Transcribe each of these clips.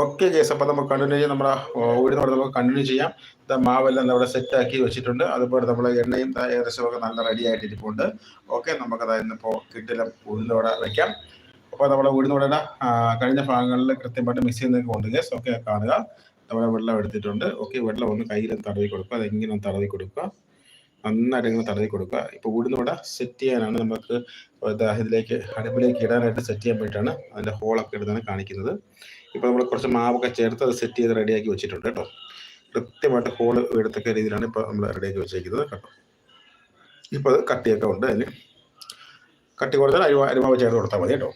Okay case അപ്പം നമുക്ക് continue ചെയ്യാം. നമ്മുടെ ഉഴുന്നോടെ നമുക്ക് കണ്ടിന്യൂ ചെയ്യാം. ദാ മാവെല്ലാം നമ്മുടെ സെറ്റ് ആക്കി വെച്ചിട്ടുണ്ട്. അതുപോലെ നമ്മൾ എണ്ണയും ഏകദേശം ഒക്കെ നല്ല റെഡി ആയിട്ട് ഇരിപ്പുണ്ട്. ഓക്കെ നമുക്കത് ഇന്നിപ്പോൾ കിട്ടില്ല. വെക്കാം. അപ്പോൾ നമ്മുടെ ഉഴുന്നോടെ കഴിഞ്ഞ ഭാഗങ്ങളിൽ കൃത്യമായിട്ട് മിക്സ് ചെയ്യുന്നതൊക്കെ ഉണ്ട് കേസ് ഓക്കെ കാണുക. നമ്മുടെ വെള്ളം എടുത്തിട്ടുണ്ട്. ഓക്കെ വെള്ളം ഒന്ന് കയ്യിൽ തടവി കൊടുക്കുക. അതെങ്ങനെ തടവി കൊടുക്കുക? നന്നായിട്ട് ഇങ്ങനെ കൊടുക്കുക. ഇപ്പോൾ ഇവിടെ സെറ്റ് ചെയ്യാനാണ് നമുക്ക് ഇതിലേക്ക് അടുപ്പിലേക്ക് ഇടാനായിട്ട് സെറ്റ് ചെയ്യാൻ വേണ്ടിയിട്ടാണ് അതിന്റെ ഹോളൊക്കെ എടുത്താണ് കാണിക്കുന്നത്. ഇപ്പോൾ നമ്മൾ കുറച്ച് മാവൊക്കെ ചേർത്ത് അത് സെറ്റ് ചെയ്ത് റെഡിയാക്കി വെച്ചിട്ടുണ്ട് കേട്ടോ. കൃത്യമായിട്ട് ഹോൾ എടുത്തൊക്കെ രീതിയിലാണ് ഇപ്പോൾ നമ്മൾ റെഡിയാക്കി വെച്ചേക്കുന്നത് കേട്ടോ. ഇപ്പോൾ അത് കട്ടിയൊക്കെ ഉണ്ട് അതിന്. കട്ടി കൊടുത്താൽ അരിവ അരിമാവ് ചേർത്ത് കൊടുത്താൽ മതി കേട്ടോ.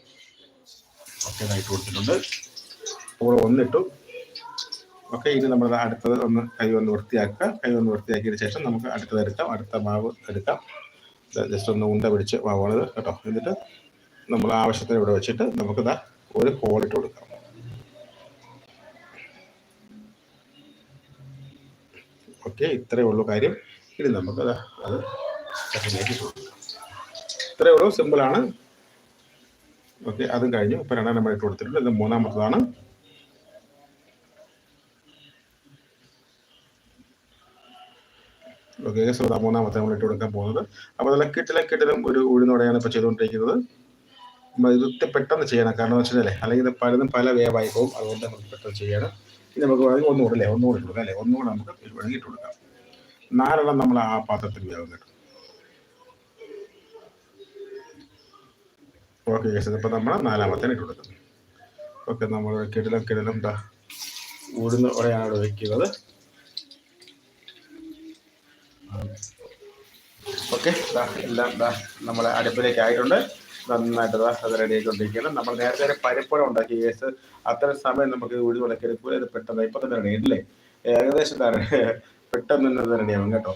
ഒക്കെ ഇതായിട്ട് കൊടുത്തിട്ടുണ്ട്. ഹോൾ ഒന്നിട്ടു. ഓക്കെ ഇനി നമ്മൾ അടുത്തത് ഒന്ന് കൈ ഒന്ന് വൃത്തിയാക്കുക. കൈ ഒന്ന് വൃത്തിയാക്കിയതിന് ശേഷം നമുക്ക് അടുത്തത് എടുക്കാം. അടുത്ത മാവ് എടുക്കാം. ജസ്റ്റ് ഒന്ന് ഉണ്ട പിടിച്ച് മാവാണിത് കേട്ടോ. എന്നിട്ട് നമ്മൾ ആവശ്യത്തിന് ഇവിടെ വെച്ചിട്ട് നമുക്ക് ഇതാ ഒരു ഹോളിട്ട് കൊടുക്കാം. ഓക്കെ ഇത്രയേ ഉള്ളൂ കാര്യം. ഇനി നമുക്ക് അത് ഇത്രയേ ഉള്ളൂ സിമ്പിളാണ് ഓക്കെ അതും കഴിഞ്ഞു. ഇപ്പം രണ്ടാം നമ്പർ ഇട്ട് കൊടുത്തിട്ടുണ്ട്. ഇത് മൂന്നാമത്തതാണ്. ഓക്കെ സോദാ മൂന്നാമത്തെ നമ്മൾ ഇട്ട് കൊടുക്കാൻ പോകുന്നത്. അപ്പോൾ അതിലെ കിട്ടിലെ കിട്ടിലും ഒരു ഉഴുന്നോടെയാണ് ഇപ്പോൾ ചെയ്തുകൊണ്ടിരിക്കുന്നത്. ഇത് പെട്ടെന്ന് ചെയ്യണം. കാരണം എന്ന് വെച്ചാൽ അല്ലെങ്കിൽ ഇത് പലതും പല വേവായി പോകും. അതുകൊണ്ട് നമുക്ക് പെട്ടെന്ന് ചെയ്യണം. ഇനി നമുക്ക് വേണമെങ്കിൽ ഒന്നുകൂടെ അല്ലേ ഒന്നുകൂടെ ഇട്ട് കൊടുക്കാം അല്ലേ? ഒന്നുകൂടെ നമുക്ക് വേണമെങ്കിൽ ഇട്ട് കൊടുക്കാം. നാലെണ്ണം നമ്മൾ ആ പാത്രത്തിൽ വേഗം കിട്ടും. ഓക്കെ കേസ് ഇപ്പം നമ്മൾ നാലാമത്തേന് ഇട്ട് കൊടുക്കുന്നു. ഓക്കെ നമ്മൾ കിടലും കിടലും ഉഴുന്ന് ഉടയാണ് ഇവിടെ വെക്കുന്നത് ഓക്കെ. എല്ലാം ദാ നമ്മളെ അടുപ്പിലേക്ക് ആയിട്ടുണ്ട്. നന്നായിട്ട് അത് റെഡി ആയിക്കൊണ്ടിരിക്കുകയാണ്. നമ്മൾ നേരത്തെ ഒരു പരിപ്പുഴ ഉണ്ടാക്കി കേസ് അത്ര സമയം നമുക്ക് ഉടക്കി എടുക്കുക ഇത് പെട്ടെന്ന് ഇപ്പം തന്നെ റെഡി ആയിട്ടില്ലേ ഏകദേശം പെട്ടെന്ന് തന്നെ റെഡിയാവും കേട്ടോ.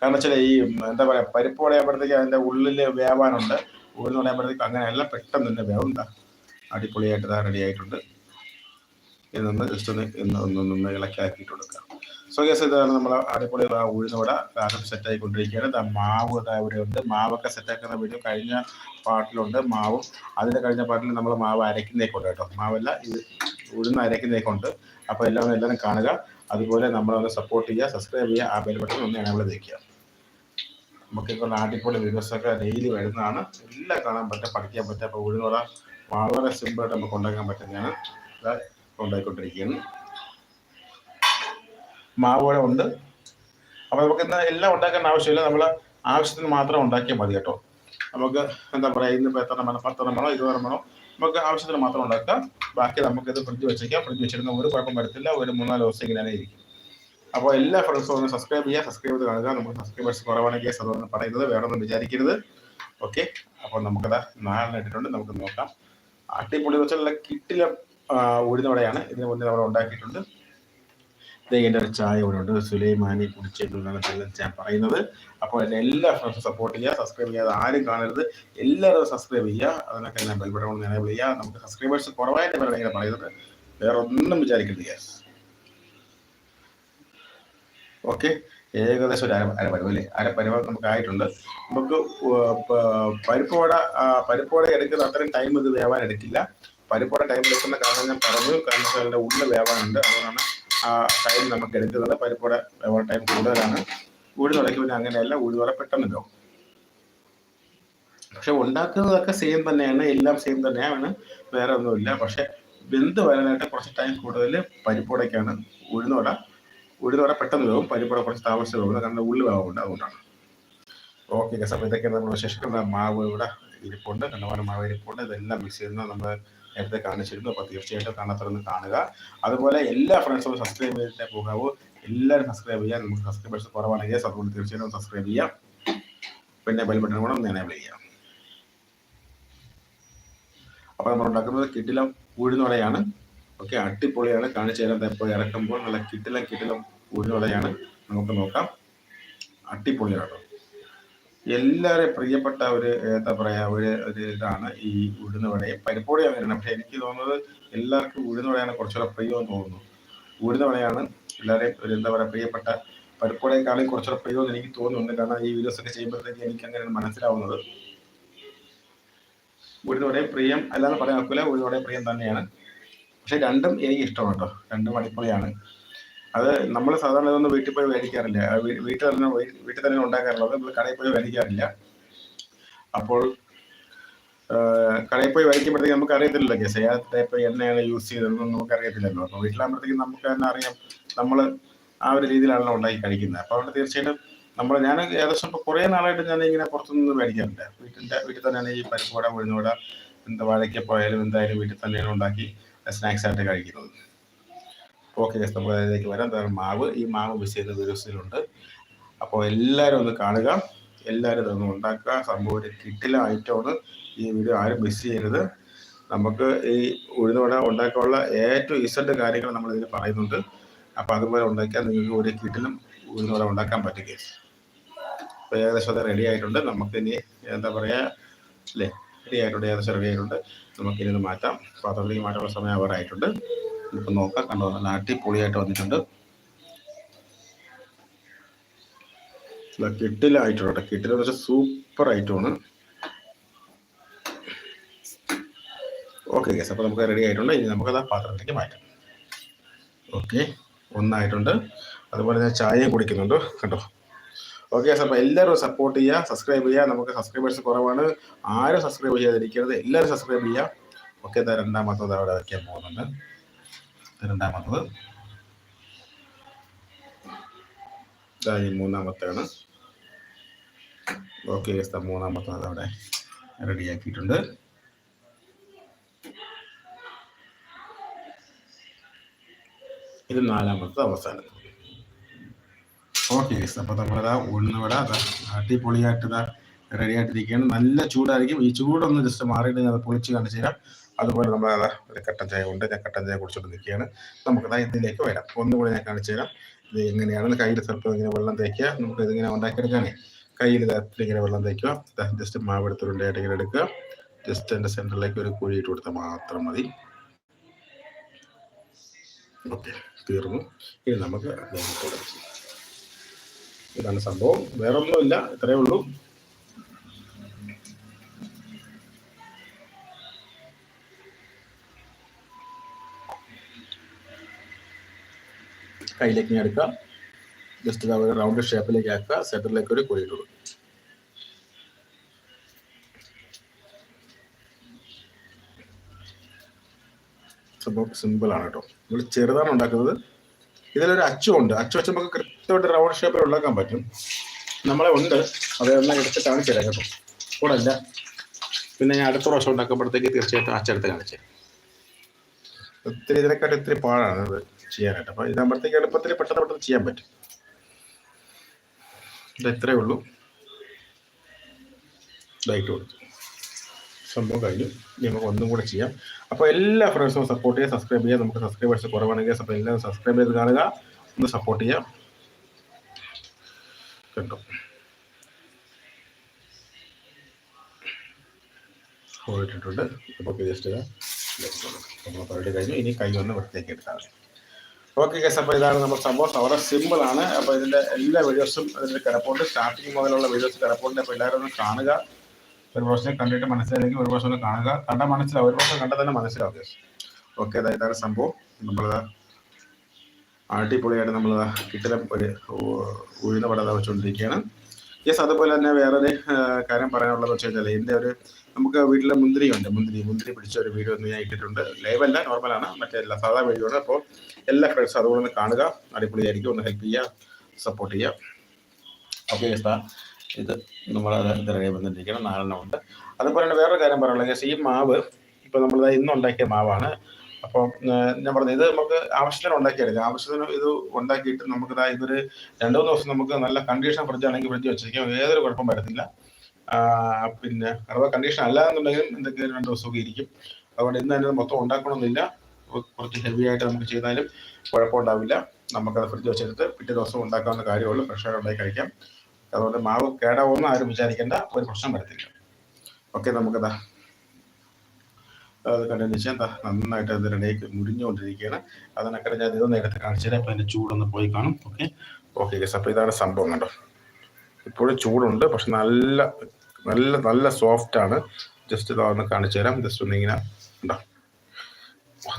കാരണം വെച്ചാൽ ഈ എന്താ പറയുക പരിപ്പ് ഉടയുമ്പോഴത്തേക്ക് അതിന്റെ ഉള്ളിൽ വേവാനുണ്ട്. ഉഴുന്ന് പറയുമ്പോഴത്തേക്ക് അങ്ങനെയല്ല പെട്ടെന്ന് തന്നെ വേവുണ്ട അടിപൊളിയായിട്ട് ഇതാ റെഡി ആയിട്ടുണ്ട്. ഇതൊന്ന് ജസ്റ്റ് ഒന്ന് ഒന്ന് ഒന്നൊന്ന് ഇളക്കി ആക്കിയിട്ട് കൊടുക്കാം സോ ഗസ് ഇതാണ് നമ്മൾ അടിപൊളി ഉഴുന്നോട ആകം സെറ്റ് ആയിക്കൊണ്ടിരിക്കുകയാണ് ദാ മാവ് ഇവിടെ ഉണ്ട്. മാവൊക്കെ സെറ്റ് ആക്കുന്ന വീഡിയോ കഴിഞ്ഞ പാട്ടിലുണ്ട് മാവും. അതിന്റെ കഴിഞ്ഞ പാട്ടിൽ നമ്മൾ മാവ് അരക്കുന്നേക്കുണ്ട് കേട്ടോ. മാവല്ല ഇത് ഉഴുന്ന് അരക്കുന്നേക്കുണ്ട് അപ്പോൾ എല്ലാവരും എല്ലാവരും കാണുക. അതുപോലെ നമ്മളൊന്ന് സപ്പോർട്ട് ചെയ്യുക സബ്സ്ക്രൈബ് ചെയ്യുക ആ ബെൽ ബട്ടൺ ഒന്ന് ഞങ്ങൾ എനേബിൾ നമുക്ക് നമുക്കിപ്പോൾ അടിപൊളി വീഡിയോസൊക്കെ ഡെയിലി വരുന്നതാണ്. എല്ലാം കാണാൻ പറ്റും പഠിക്കാൻ പറ്റും. അപ്പോൾ ഉഴുന്നോട വളരെ സിമ്പിളായിട്ട് നമുക്ക് ഉണ്ടാക്കാൻ പറ്റുന്നതാണ്. ഉണ്ടായിക്കൊണ്ടിരിക്കുകയാണ്. മാവുകൂടെ ഉണ്ട്. അപ്പോൾ നമുക്ക് ഇന്ന് എല്ലാം ഉണ്ടാക്കേണ്ട ആവശ്യമില്ല. നമ്മൾ ആവശ്യത്തിന് മാത്രം ഉണ്ടാക്കിയാൽ മതി കേട്ടോ. നമുക്ക് എന്താ പറയുക ഇന്നിപ്പോൾ എത്ര വേണം പത്തെണ്ണം വേണോ ഇരുപതെണ്ണം വേണോ നമുക്ക് ആവശ്യത്തിന് മാത്രം ഉണ്ടാക്കാം. ബാക്കി നമുക്ക് ഇത് ഫ്രിഡ്ജ് വെച്ചേക്കാം. ഫ്രിഡ്ജ് വെച്ചിരുന്ന ഒരു കുഴപ്പം വരത്തില്ല. ഒരു മൂന്നാൽ ദിവസം ഇങ്ങനെ ഇരിക്കും. അപ്പോൾ എല്ലാ ഫ്രണ്ട്സും ഒന്ന് സബ്സ്ക്രൈബ് ചെയ്യുക. സബ്സ്ക്രൈബ് ചെയ്ത് കാണുക. നമുക്ക് സബ്സ്ക്രൈബേഴ്സ് കുറവാണ് കേസ് അതൊന്നും പറയുന്നത് വേണമെന്ന് വിചാരിക്കരുത്. ഓക്കെ അപ്പോൾ നമുക്കത് നാളെ ഇട്ടിട്ടുണ്ട്. നമുക്ക് നോക്കാം. അടിപൊളി. വെച്ചാൽ കിട്ടില ഉഴുന്നവടെയാണ് ഇതിന് മുന്നേ നമ്മൾ ഉണ്ടാക്കിയിട്ടുണ്ട്. എന്റെ ഒരു ചായ ഇവിടെ ഉണ്ട്. സുലൈമാനി കുടിച്ചിട്ടുണ്ടെന്നാണ് ഞാൻ പറയുന്നത്. അപ്പോൾ എന്റെ എല്ലാ ഫ്രണ്ട്സും സപ്പോർട്ട് ചെയ്യുക സബ്സ്ക്രൈബ് ചെയ്യാതെ ആരും കാണരുത്. എല്ലാവരും സബ്സ്ക്രൈബ് ചെയ്യുക. അതിനൊക്കെ ഞാൻ ബെൽ ബട്ടൺ എനേബിൾ ചെയ്യുക. നമുക്ക് സബ്സ്ക്രൈബേഴ്സ് കുറവായിട്ട് വരണം ഇങ്ങനെ പറയുന്നത് വേറെ ഒന്നും വിചാരിക്കരുത് ഗ്യാസ് ഓക്കെ ഏകദേശം ഒരു അര അരപ്പരുവ് അല്ലേ? അരപ്പരുവ് നമുക്ക് ആയിട്ടുണ്ട്. നമുക്ക് പരിപ്പോട പരിപ്പോട എടുക്കുന്ന അത്രയും ടൈം ഇത് വേവാൻ എടുക്കില്ല. പരിപ്പോട ടൈം എടുക്കുന്ന കാരണം ഞാൻ പറഞ്ഞു. കാരണം അതിന്റെ ഉള്ളിൽ വേവാനുണ്ട്. അതുകൊണ്ടാണ് ആ ടൈം നമുക്ക് എടുക്കുന്നത്. പരിപ്പോട വേവാൻ ടൈം കൂടുതലാണ്. ഉഴുന്നുടയ്ക്ക് പിന്നെ അങ്ങനെയല്ല ഊഴി പെട്ടെന്ന് പെട്ടെന്നല്ലോ പക്ഷെ ഉണ്ടാക്കുന്നതൊക്കെ സെയിം തന്നെയാണ്. എല്ലാം സെയിം തന്നെയാണ്. വേറെ ഒന്നുമില്ല. പക്ഷെ വെന്ത് വരാനായിട്ട് കുറച്ച് ടൈം കൂടുതൽ പരിപ്പുടയ്ക്കാണ് ഉഴുന്നോട ഉഴുന്നോട പെട്ടെന്ന് വേവും. പരിപ്പുട കുറച്ച് താമസിച്ച് പോകുന്നത് കാരണം ഉള്ളിൽ വേവുണ്ട് അതുകൊണ്ടാണ്. ഓക്കെ സമയത്തൊക്കെ നമ്മൾ വിശേഷിക്കുന്ന മാവ് ഇവിടെ ഇരിപ്പുണ്ട് കണ്ടമാനം മാവ് ഇരിപ്പുണ്ട്. ഇതെല്ലാം മിക്സ് ചെയ്യുന്നത് നമ്മൾ നേരത്തെ കാണിച്ചിരുന്നു. അപ്പോൾ തീർച്ചയായിട്ടും കാണാത്തറന്ന് കാണുക. അതുപോലെ എല്ലാ ഫ്രണ്ട്സും സബ്സ്ക്രൈബ് ചെയ്തിട്ടേ പോകാവൂ. എല്ലാവരും സബ്സ്ക്രൈബ് ചെയ്യാം. നമുക്ക് സബ്സ്ക്രൈബേഴ്സ് കുറവാണെങ്കിൽ അതുകൊണ്ട് തീർച്ചയായിട്ടും സബ്സ്ക്രൈബ് ചെയ്യാം. പിന്നെ ബെൽ ബട്ടൺ കൂടെ ഒന്ന് എനേബിൾ ചെയ്യാം. അപ്പോൾ നമ്മൾ ഉണ്ടാക്കുന്നത് കിട്ടിലം ഉഴുന്നുവടയാണ് ഓക്കെ അടിപൊളിയാണ്. കാണിച്ചു തരാൻ ഇപ്പോൾ ഇറക്കുമ്പോൾ നല്ല കിട്ടിലം കിട്ടിലം ഉഴുന്നുവടയാണ് നമുക്ക് നോക്കാം. അടിപൊളിയാണ്? എല്ലാവരെയും പ്രിയപ്പെട്ട ഒരു എന്താ പറയാ ഒരു ഒരു ഇതാണ് ഈ ഉഴുന്നുവടയും പരിപ്പോടിയാണ് വരുന്നത്. പക്ഷെ എനിക്ക് തോന്നുന്നത് എല്ലാവർക്കും ഉഴുന്നുവടയാണ് കുറച്ചുകൂടെ പ്രിയമെന്ന് തോന്നുന്നു. ഉഴുന്നുവടയാണ് എല്ലാവരെയും ഒരു എന്താ പറയുക പ്രിയപ്പെട്ട പരിപ്പോടേക്കാളും കുറച്ചുകൂടെ പ്രിയമെന്ന് എനിക്ക് തോന്നുന്നുണ്ട്. കാരണം ഈ വീഡിയോസ് ഒക്കെ ചെയ്യുമ്പോഴത്തേക്ക് എനിക്ക് അങ്ങനെയാണ് മനസ്സിലാവുന്നത് ഉഴുന്നുവടയും പ്രിയം അല്ലാതെ പറയാൻ ഒക്കില്ല. ഉഴുന്നുവടയും പ്രിയം തന്നെയാണ്. പക്ഷെ രണ്ടും എനിക്ക് ഇഷ്ടമാണ് കേട്ടോ. രണ്ടും അടിപൊളിയാണ്. അത് നമ്മൾ സാധാരണ ഇതൊന്നും വീട്ടിൽ പോയി മേടിക്കാറില്ല വീട്ടിൽ തന്നെ വീട്ടിൽ തന്നെ ഉണ്ടാക്കാറുള്ളത്. നമ്മൾ കടയിൽ പോയി മേടിക്കാറില്ല അപ്പോൾ കടയിൽ പോയി വരയ്ക്കുമ്പോഴത്തേക്ക് നമുക്ക് അറിയത്തില്ലല്ലോ കേസ്. ഏത് ടൈപ്പ് എണ്ണയാണ് യൂസ് ചെയ്തതെന്ന് നമുക്ക് അറിയത്തില്ലല്ലോ. അപ്പോൾ വീട്ടിലാകുമ്പോഴത്തേക്കും നമുക്ക് തന്നെ അറിയാം. നമ്മൾ ആ ഒരു രീതിയിലാണല്ലോ ഉണ്ടാക്കി കഴിക്കുന്നത്. അപ്പോൾ അവിടെ തീർച്ചയായിട്ടും നമ്മൾ ഞാൻ ഏകദേശം ഇപ്പോൾ കുറേ നാളായിട്ട് ഞാൻ ഇങ്ങനെ പുറത്തുനിന്ന് മേടിക്കാറില്ല വീട്ടിന്റെ വീട്ടിൽ തന്നെയാണ് ഈ പരിപ്പുവട ഉഴുന്നുവട എന്താ വാഴയ്ക്കപ്പോയാലും എന്തായാലും വീട്ടിൽ തന്നെയാണ് ഉണ്ടാക്കി സ്നാക്സ് ആയിട്ട് കഴിക്കുന്നത്. ഓക്കെ നമുക്ക് അതിലേക്ക് വരാം. അതാണ് മാവ്. ഈ മാവ് മിസ് ചെയ്ത ദിവസത്തിലുണ്ട് അപ്പോൾ എല്ലാവരും ഒന്ന് കാണുക. എല്ലാവരും ഇതൊന്ന് ഉണ്ടാക്കുക. സംഭവം ഒരു കിട്ടില്ല ഐറ്റമാണ് ഈ വീഡിയോ ആരും മിസ് ചെയ്യരുത്. നമുക്ക് ഈ ഉഴുന്നുവട ഉണ്ടാക്കാനുള്ള ഏറ്റവും ഇസഡ് കാര്യങ്ങൾ നമ്മൾ ഇതിൽ പറയുന്നുണ്ട്. അപ്പോൾ അതുപോലെ ഉണ്ടാക്കിയാൽ നിങ്ങൾക്ക് ഒരു കിട്ടിലും ഉഴുന്നുവട ഉണ്ടാക്കാൻ പറ്റും കേസ് അപ്പോൾ ഏകദേശം അത് റെഡി ആയിട്ടുണ്ട്. നമുക്കിനി എന്താ പറയുക അല്ലേ? റെഡി ആയിട്ടുണ്ട്. ഏകദേശം റെഡി ആയിട്ടുണ്ട്. നമുക്കിനി ഇത് മാറ്റാം. പാത്രത്തിലേക്ക് മാറ്റാനുള്ള സമയം അവറായിട്ടുണ്ട് നമുക്ക് നോക്കാം. കണ്ടോ നല്ല അടിപൊളിയായിട്ട് വന്നിട്ടുണ്ട്. കിട്ടിലായിട്ടുണ്ട് കിട്ടിലായിട്ടുണ്ട് കിട്ടിലെന്ന് വെച്ചാൽ സൂപ്പർ ഐറ്റമാണ്. ഓക്കെ ഗസ് അപ്പോൾ നമുക്ക് റെഡി ആയിട്ടുണ്ട്. ഇനി നമുക്കത് ആ പാത്രത്തിലേക്ക് മാറ്റാം. ഓക്കെ ഒന്നായിട്ടുണ്ട്. അതുപോലെ ഞാൻ ചായയും കുടിക്കുന്നുണ്ട്. കണ്ടോ? ഓക്കെ സാർ അപ്പോൾ എല്ലാവരും സപ്പോർട്ട് ചെയ്യുക സബ്സ്ക്രൈബ് ചെയ്യുക. നമുക്ക് സബ്സ്ക്രൈബേഴ്സ് കുറവാണ്. ആരും സബ്സ്ക്രൈബ് ചെയ്യാതിരിക്കരുത്. എല്ലാവരും സബ്സ്ക്രൈബ് ചെയ്യുക. ഓക്കെ എന്താ രണ്ടാമത്തെ അവിടെ വയ്ക്കാൻ പോകുന്നുണ്ട് രണ്ടാമത്തത് മൂന്നാമത്താണ് മൂന്നാമത്തെയാണ്. ഓക്കെ മൂന്നാമത്തത് അവിടെ റെഡിയാക്കിയിട്ടുണ്ട്. ഇത് നാലാമത്തത് അവസാനം ഓക്കെ ഗസ് അപ്പോൾ നമ്മളിതാ ഉഴുന്നുവട അടിപൊളിയായിട്ട് ഇതാ റെഡി ആയിട്ടിരിക്കുകയാണ് നല്ല ചൂടായിരിക്കും. ഈ ചൂടൊന്ന് ജസ്റ്റ് മാറിയിട്ട് ഞാൻ പൊളിച്ച് കാണിച്ചു തരാം. അതുപോലെ നമ്മൾ ഒരു കട്ടൻ ചായ ഉണ്ട്. ഞാൻ കട്ടൻ ചായ കുടിച്ചോണ്ട് നിൽക്കുകയാണ്. നമുക്കതാ ഇതിലേക്ക് വരാം. ഒന്നുകൂടെ ഞാൻ കാണിച്ചു തരാം. ഇത് എങ്ങനെയാണ്? കയ്യിൽ സ്വല്പം ഇങ്ങനെ വെള്ളം തേക്കുക. നമുക്ക് ഇതിങ്ങനെ ഉണ്ടാക്കിയെടുക്കാനേ കയ്യിൽ തരത്തിൽ ഇങ്ങനെ വെള്ളം തേക്കുക. ജസ്റ്റ് മാവ് എടുത്തുരുണ്ടായിട്ട് ഇങ്ങനെ എടുക്കുക. ജസ്റ്റ് എന്റെ സെന്ററിലേക്ക് ഒരു കുഴി ഇട്ട് കൊടുത്താൽ മാത്രം മതി. ഓക്കെ തീർന്നു. ഇനി നമുക്ക്. ഇതാണ് സംഭവം. വേറൊന്നുമില്ല. ഇത്രയേ ഉള്ളൂ. കയ്യിലേക്ക് ഇങ്ങനെ എടുക്കുക ജസ്റ്റ് ഒരു റൗണ്ട് ഷേപ്പിലേക്ക് ആക്കുക. സെന്ററിലേക്ക് ഒരു കുഴി കൊടുക്കുക സംഭവം സിമ്പിളാണ് കേട്ടോ. നമ്മൾ ചെറുതാണ് ഉണ്ടാക്കുന്നത്. ഇതിലൊരു അച്ചുണ്ട് അച്ചു വെച്ച് നമുക്ക് കൃത്യമായിട്ട് റൗണ്ട് ഷേപ്പിൽ ഉണ്ടാക്കാൻ പറ്റും. നമ്മളെ ഉണ്ട് അതെല്ലാം എടുത്തിട്ടാണ് ചെറിയ കേട്ടോ. കൂടെ അല്ല പിന്നെ ഞാൻ അടുത്ത പ്രാവശ്യം ഉണ്ടാക്കുമ്പോഴത്തേക്ക് തീർച്ചയായിട്ടും അച്ചെടുത്ത് കാണിച്ചു തരാം. ഒത്തിരി ഇതിനെക്കാട്ടും ഇത്തിരി പാടാണ് ചെയ്യാനായിട്ട്. അപ്പോൾ ഇതാകുമ്പോഴത്തേക്ക് എളുപ്പത്തിൽ പെട്ടെന്ന് പെട്ടെന്ന് ചെയ്യാൻ പറ്റും. ഇത് ഇത്രയേ ഉള്ളൂ. ലൈറ്റ് കൊടുത്തു. സംഭവം കഴിഞ്ഞു. നമുക്ക് ഒന്നും കൂടെ ചെയ്യാം. അപ്പോൾ എല്ലാ ഫ്രണ്ട്സും സപ്പോർട്ട് ചെയ്യുക സബ്സ്ക്രൈബ് ചെയ്യുക. നമുക്ക് സബ്സ്ക്രൈബേഴ്സ് കുറവാണെങ്കിൽ അപ്പോൾ എല്ലാവരും സബ്സ്ക്രൈബ് ചെയ്ത് കാണുക. ഒന്ന് സപ്പോർട്ട് ചെയ്യാം. കേട്ടോ പോയിട്ടിട്ടുണ്ട് അപ്പോൾ ജസ്റ്റ് നമ്മൾ പരിപാടി കഴിഞ്ഞു. ഇനി കൈ ഒന്ന് വൃത്തിയാക്കി എടുത്താൽ മതി. ഓക്കെ ഗസ് അപ്പോൾ ഇതാണ് നമ്മുടെ സംഭവം. വളരെ സിമ്പിൾ ആണ്. അപ്പോൾ ഇതിന്റെ എല്ലാ വീഡിയോസും ഇതിന്റെ കിടപ്പുണ്ട് സ്റ്റാർട്ടിങ് മുതലുള്ള വീഡിയോസ് കിടപ്പുണ്ട് അപ്പോൾ എല്ലാവരും ഒന്ന് കാണുക. ഒരു പ്രാവശ്യം കണ്ടിട്ട് മനസ്സിലായിരിക്കും ഒരു പ്രാവശ്യം ഒന്ന് കാണുക. കണ്ട മനസ്സിലാവും. ഒരു പ്രാവശ്യം കണ്ടാൽ തന്നെ മനസ്സിലാവും ഓക്കെ അതായത് ഇതാണ് സംഭവം. നമ്മളത് അടിപൊളിയായിട്ട് നമ്മൾ കിട്ടിലും ഒരു ഉഴുന്ന പടത വെച്ചുകൊണ്ടിരിക്കുകയാണ് യെസ് അതുപോലെ തന്നെ വേറൊരു കാര്യം പറയാനുള്ളത് വെച്ച് കഴിഞ്ഞാൽ ഒരു നമുക്ക് വീട്ടിലെ മുന്തിരി ഉണ്ട് മുന്തിരി മുന്തിരി പിടിച്ച ഒരു വീഡിയോ ഒന്ന് ഞാൻ ഇട്ടിട്ടുണ്ട്. ലൈവ് അല്ല നോർമലാണ് മറ്റേ എല്ലാ സാധാ വീഡിയോ ആണ്. അപ്പോൾ എല്ലാ ഫ്രണ്ട്സും അതുപോലെ ഒന്ന് കാണുക. അടിപൊളിയായിരിക്കും. ഒന്ന് ഹെൽപ്പ് ചെയ്യുക സപ്പോർട്ട് ചെയ്യുക. ഓക്കെ സാർ ഇത് നമ്മൾ ഇത് വന്നിട്ടിരിക്കണം നാലെണ്ണം ഉണ്ട്. അതുപോലെ തന്നെ വേറൊരു കാര്യം guys, ഈ മാവ് ഇപ്പോൾ നമ്മൾ ഇന്ന് ഉണ്ടാക്കിയ മാവാണ്. അപ്പോൾ ഞാൻ പറഞ്ഞു ഇത് നമുക്ക് ആവശ്യത്തിന് ഉണ്ടാക്കിയെടുക്കാം ആവശ്യത്തിന് ഇത് ഉണ്ടാക്കിയിട്ട് നമുക്ക് ഇതൊരു രണ്ടു മൂന്ന് ദിവസം നമുക്ക് നല്ല കണ്ടീഷൻ ഫ്രിഡ്ജ് ആണെങ്കിൽ ഫ്രിഡ്ജ് വെച്ചിരിക്കാം. ഏതൊരു കുഴപ്പം വരത്തില്ല. പിന്നെ അഥവാ കണ്ടീഷൻ അല്ല എന്തെങ്കിലും രണ്ട് ദിവസമൊക്കെ ഇരിക്കും. അതുകൊണ്ട് ഇന്ന് തന്നെ മൊത്തം ഉണ്ടാക്കണമെന്നില്ല. കുറച്ച് ഹെവി ആയിട്ട് നമുക്ക് ചെയ്താലും കുഴപ്പമുണ്ടാവില്ല. നമുക്കത് ഫ്രിഡ്ജ് വെച്ചെടുത്ത് പിറ്റേ ദിവസം ഉണ്ടാക്കാവുന്ന കാര്യമുള്ളൂ. ഫ്രഷായിട്ട് ഉണ്ടാക്കി കഴിക്കാം. അതുകൊണ്ട് മാവ് കേടാവുമെന്ന് ആരും വിചാരിക്കേണ്ട. ഒരു പ്രശ്നം വരത്തില്ല. ഓക്കെ നമുക്കതാ അത് കണ്ടതിന് ശേഷം നന്നായിട്ട് അത് റെഡിയാക്കി മുരിഞ്ഞുകൊണ്ടിരിക്കുകയാണ്. അതിനൊക്കെ ഞാൻ ഇതൊന്ന് എടുത്ത് കാണിച്ചാൽ അപ്പോൾ അതിന്റെ ചൂടൊന്ന് പോയി കാണും. ഓക്കെ ഓക്കെ അപ്പോൾ ഇതാണ് സംഭവം കണ്ടോ? ഇപ്പോഴും ചൂടുണ്ട് പക്ഷെ നല്ല നല്ല നല്ല സോഫ്റ്റ് ആണ്. ജസ്റ്റ് ഇതാ ഒന്ന് കാണിച്ചു തരാം. ജസ്റ്റ് ഒന്ന് ഇങ്ങനെ ഉണ്ടോ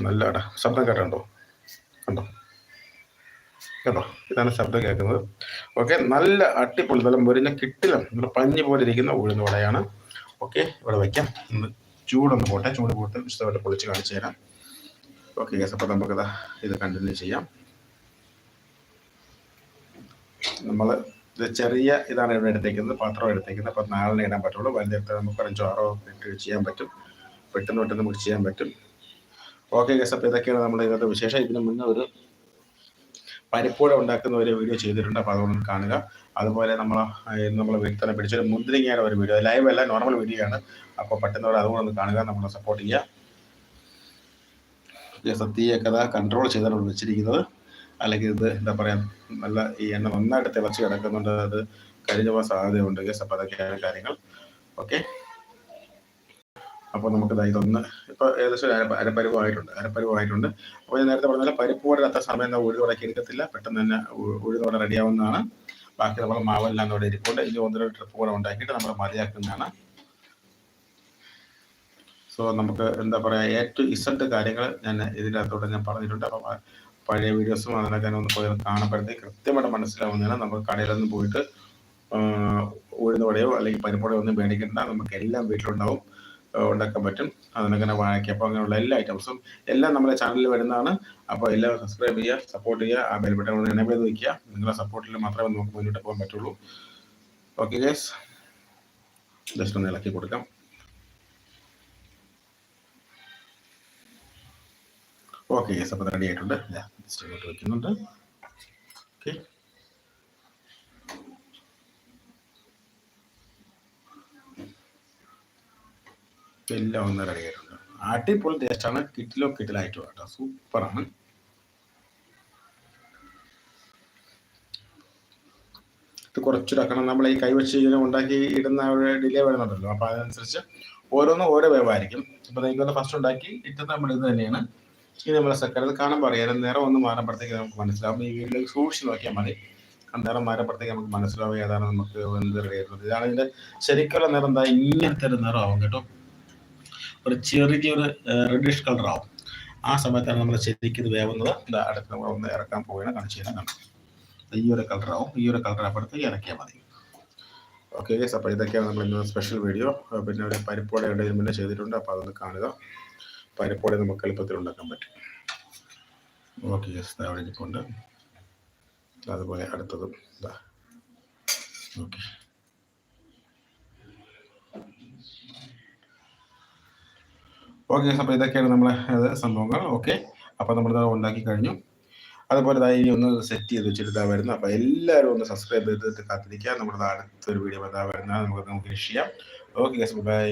നല്ല അട ശബ്ദം കേട്ടോ കണ്ടോ? കേട്ടോ ഇതാണ് ശബ്ദം കേൾക്കുന്നത്. ഓക്കെ നല്ല അട്ടിപ്പൊളി നല്ല മുരിഞ്ഞ കിട്ടിലും നല്ല പഞ്ഞി പോലെ ഇരിക്കുന്ന ഉഴുന്ന വടയാണ്. ഓക്കെ ഇവിടെ വയ്ക്കാം ഒന്ന് ചൂടൊന്ന് പോട്ടെ. ചൂട് പോട്ട് വിശദമായിട്ട് പൊളിച്ച് കാണിച്ചു തരാം. ഓക്കെ ഗസ് അപ്പോൾ നമുക്കത് ഇത് കണ്ടിന്യൂ ചെയ്യാം. നമ്മൾ ഇത് ചെറിയ ഇതാണ് ഇവിടെ എടുത്തേക്കുന്നത്. പാത്രം എടുത്തേക്കുന്നത്. അപ്പം നാളിനെ ഇടാൻ പറ്റുള്ളൂ. വലുതെടുത്ത് നമുക്ക് അഞ്ചോ ആറോ ഇട്ട് ചെയ്യാൻ പറ്റും. പെട്ടെന്ന് പെട്ടെന്ന് നമുക്ക് ചെയ്യാൻ പറ്റും. ഓക്കെ ഗസ് അപ്പോൾ ഇതൊക്കെയാണ് നമ്മൾ ഇന്നത്തെ വിശേഷം. ഇതിന് മുന്നേ ഒരു പരിപ്പൂട ഉണ്ടാക്കുന്ന ഒരു വീഡിയോ ചെയ്തിട്ടുണ്ട്. അപ്പോൾ അതുകൊണ്ട് കാണുക. അതുപോലെ നമ്മൾ നമ്മൾ വീട്ടിൽ തന്നെ പിടിച്ചൊരു മുന്തിരിങ്ങയുടെ ഒരു വീഡിയോ ലൈവ് അല്ല നോർമൽ വീഡിയോ ആണ്. അപ്പോൾ പെട്ടെന്ന് അതുകൊണ്ട് ഒന്ന് കാണുക. നമ്മളെ സപ്പോർട്ട് ചെയ്യുക. കഥ കൺട്രോൾ ചെയ്താണ് വെച്ചിരിക്കുന്നത്. അല്ലെങ്കിൽ ഇത് എന്താ പറയാ നല്ല ഈ എണ്ണ നന്നായിട്ട് തിളച്ച് കിടക്കുന്നുണ്ട്. അത് കരിഞ്ഞു പോകാൻ സാധ്യതയുണ്ട് ഗസ് അപ്പോൾ അതൊക്കെയാണ് കാര്യങ്ങൾ. ഓക്കെ അപ്പോൾ നമുക്ക് ഇതൊന്ന് ഇപ്പോൾ ഏകദേശം അര അരപ്പരിവായിട്ടുണ്ട്. അരപ്പരുവമായിട്ടുണ്ട് അപ്പോൾ ഞാൻ നേരത്തെ പറഞ്ഞാൽ പരിപ്പ് പോലെ അത്ര സമയം ഉഴുതോടക്കി എടുക്കത്തില്ല പെട്ടെന്ന് തന്നെ ഉഴുതോടെ റെഡിയാവുന്നതാണ് ബാക്കി നമ്മൾ മാവെല്ലാം ഇവിടെ ഇരിപ്പുണ്ട്. ഇനി ഒന്ന് രണ്ട് ട്രിപ്പ് കൂടെ ഉണ്ടാക്കിയിട്ട് നമ്മൾ മതിയാക്കുന്നതാണ്. സോ നമുക്ക് എന്താ പറയുക എ ടു കാര്യങ്ങൾ ഞാൻ ഇതിന്റെ അകത്തോടെ ഞാൻ പറഞ്ഞിട്ടുണ്ട്. അപ്പം പഴയ വീഡിയോസും അതിനൊക്കെ ഒന്ന് പോയി കാണപ്പെടുത്തി കൃത്യമായിട്ട് മനസ്സിലാവുന്നതാണ്. നമുക്ക് കടയിലൊന്നും പോയിട്ട് ഉഴുന്നുവടയോ അല്ലെങ്കിൽ പരിപ്പുടയോ ഒന്നും മേടിക്കേണ്ട. നമുക്ക് എല്ലാം വീട്ടിലുണ്ടാവും ഉണ്ടാക്കാൻ പറ്റും. അതിനങ്ങനെ വാഴയ്ക്കപ്പം അങ്ങനെയുള്ള എല്ലാ ഐറ്റംസും എല്ലാം നമ്മുടെ ചാനലിൽ വരുന്നതാണ്. അപ്പോൾ എല്ലാവരും സബ്സ്ക്രൈബ് ചെയ്യുക സപ്പോർട്ട് ചെയ്യുക ആ ബെൽ കൊണ്ട് എനേബിൾ ചെയ്ത് വയ്ക്കുക നിങ്ങളുടെ സപ്പോർട്ടിൽ മാത്രമേ നമുക്ക് മുന്നോട്ട് പോകാൻ പറ്റുള്ളൂ. ഓക്കെ ഗേസ് ജസ്റ്റ് ഒന്ന് ഇളക്കി കൊടുക്കാം. ഓക്കെ യെസ് അപ്പോൾ റെഡി ആയിട്ടുണ്ട്. ഇങ്ങോട്ട് വെക്കുന്നുണ്ട്. ഓക്കെ എല്ലാം ഒന്ന് റെഡി ആയിട്ടുണ്ട്. അടിപൊളി ടേസ്റ്റാണ് കിറ്റിലോ കിറ്റിലായിട്ടും കേട്ടോ സൂപ്പറാണ് ഇത് കുറച്ചിടക്കണം. നമ്മൾ ഈ കൈവച്ച് ഇങ്ങനെ ഉണ്ടാക്കി ഇടുന്ന ഒരു ഡിലേ വരുന്നുണ്ടല്ലോ. അപ്പോൾ അതനുസരിച്ച് ഓരോന്നും ഓരോ വേവായിരിക്കും അപ്പോൾ നിങ്ങൾക്ക് ഫസ്റ്റ് ഉണ്ടാക്കി ഇട്ടത് നമ്മൾ ഇത് തന്നെയാണ്. ഇനി നമ്മളെ സെക്കൻഡിൽ കാണാൻ പറയാം നിറം ഒന്ന് മാറുമ്പോഴത്തേക്ക് നമുക്ക് മനസ്സിലാവും. ഈ വീട്ടിലേക്ക് സൂക്ഷിച്ച് നോക്കിയാൽ മതി. നിറം മാറുമ്പോഴത്തേക്ക് നമുക്ക് മനസ്സിലാവും ഏതാണ് നമുക്ക് എന്ത് റെഡി ആയിരുന്നത് ഇതാണ് ഇതിന്റെ ശരിക്കുള്ള നിറം. എന്താ ഇങ്ങനത്തെ ഒരു നിറമാവും കേട്ടോ. ഒരു ചെറിയൊരു റെഡിഷ് കളർ ആവും. ആ സമയത്താണ് നമ്മൾ ശരിക്കും ഇത് വേവുന്നത്. എന്താ അടുത്ത് നമ്മൾ ഒന്ന് ഇറക്കാൻ പോവുകയാണ്. കാണിച്ചു തരാൻ കാണാം ഈ ഒരു കളറാവും ഈ ഒരു കളർ അപ്പുറത്തേക്ക് ഇറക്കിയാൽ മതി. ഓക്കെ അപ്പോൾ ഇതൊക്കെയാണ് നമ്മൾ ഇന്ന് സ്പെഷ്യൽ വീഡിയോ പിന്നെ ഒരു പരിപ്പോടെ ഇടയിൽ മുന്നേ ചെയ്തിട്ടുണ്ട്. അപ്പോൾ അതൊന്ന് കാണുക. പരിപ്പോടെ നമുക്ക് എളുപ്പത്തിൽ ഉണ്ടാക്കാൻ പറ്റും. ഓക്കെ യെസ് അവിടെ ഇരിപ്പുണ്ട്. അതുപോലെ അടുത്തതും ഇതാ ഓക്കെ ഓക്കെ അപ്പോൾ ഇതൊക്കെയാണ് നമ്മളെ സംഭവങ്ങൾ. ഓക്കെ അപ്പോൾ നമ്മളിത് ഉണ്ടാക്കി കഴിഞ്ഞു. അതുപോലെ ഇനി ഒന്ന് സെറ്റ് ചെയ്ത് വെച്ചിട്ട് വരുന്നത്. അപ്പോൾ എല്ലാവരും ഒന്ന് സബ്സ്ക്രൈബ് ചെയ്തിട്ട് കാത്തിരിക്കുക. നമ്മുടെ അടുത്തൊരു വീഡിയോ വരുന്നത്. നമുക്ക് നമുക്ക് ചെയ്യാം. Okay bye